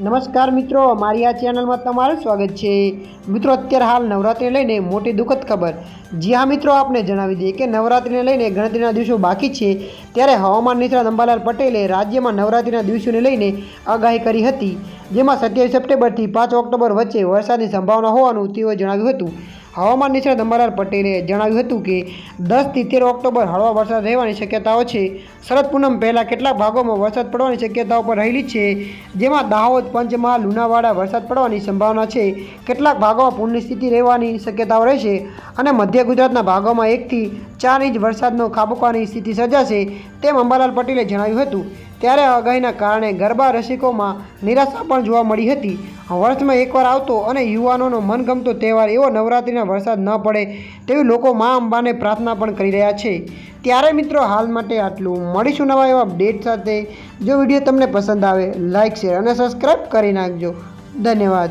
નમસ્કાર મિત્રો, મારી આ ચેનલમાં તમારું સ્વાગત છે. મિત્રો, અત્યારે હાલ નવરાત્રિને લઈને મોટી દુઃખદ ખબર. જી હા મિત્રો, આપને જણાવી દઈએ કે નવરાત્રિને લઈને ગણતરીના દિવસો બાકી છે. ત્યારે હવામાન નિષ્ણાત અંબાલાલ પટેલે રાજ્યમાં નવરાત્રિના દિવસોને લઈને આગાહી કરી હતી. જેમાં સત્યાવીસ સપ્ટેમ્બરથી પાંચ ઓક્ટોબર વચ્ચે વરસાદની સંભાવના હોવાનું તેઓએ જણાવ્યું હતું. હવામાન નિષ્ણાત અંબાલાલ પટેલે જણાવ્યું હતું કે દસથી તેર ઓક્ટોબર હળવા વરસાદ રહેવાની શક્યતાઓ છે. શરદ પૂનમ પહેલાં કેટલાક ભાગોમાં વરસાદ પડવાની શક્યતાઓ પણ રહેલી છે, જેમાં દાહોદ, પંચમહાલ, લુણાવાડા વરસાદ પડવાની સંભાવના છે. કેટલાક ભાગોમાં પૂરની સ્થિતિ રહેવાની શક્યતાઓ રહેશે અને મધ્ય ગુજરાતના ભાગોમાં એકથી ચાર ઇંચ વરસાદનો ખાબકવાની સ્થિતિ સર્જાશે તેમ અંબાલાલ પટેલે જણાવ્યું હતું. ત્યારે આગાહીના કારણે ગરબા રસિકોમાં નિરાશા પણ જોવા મળી હતી. વર્ષમાં એકવાર આવતો અને યુવાનોનો મનગમતો તહેવાર એવો નવરાત્રિના વરસાદ ન પડે તેવી લોકો મા અંબાને પ્રાર્થના પણ કરી રહ્યા છે. ત્યારે મિત્રો, હાલ માટે આટલું. મળીશું નવા એવા અપડેટ સાથે. જો વીડિયો તમને પસંદ આવે લાઇક શેર અને સબસ્ક્રાઈબ કરી નાખજો. ધન્યવાદ.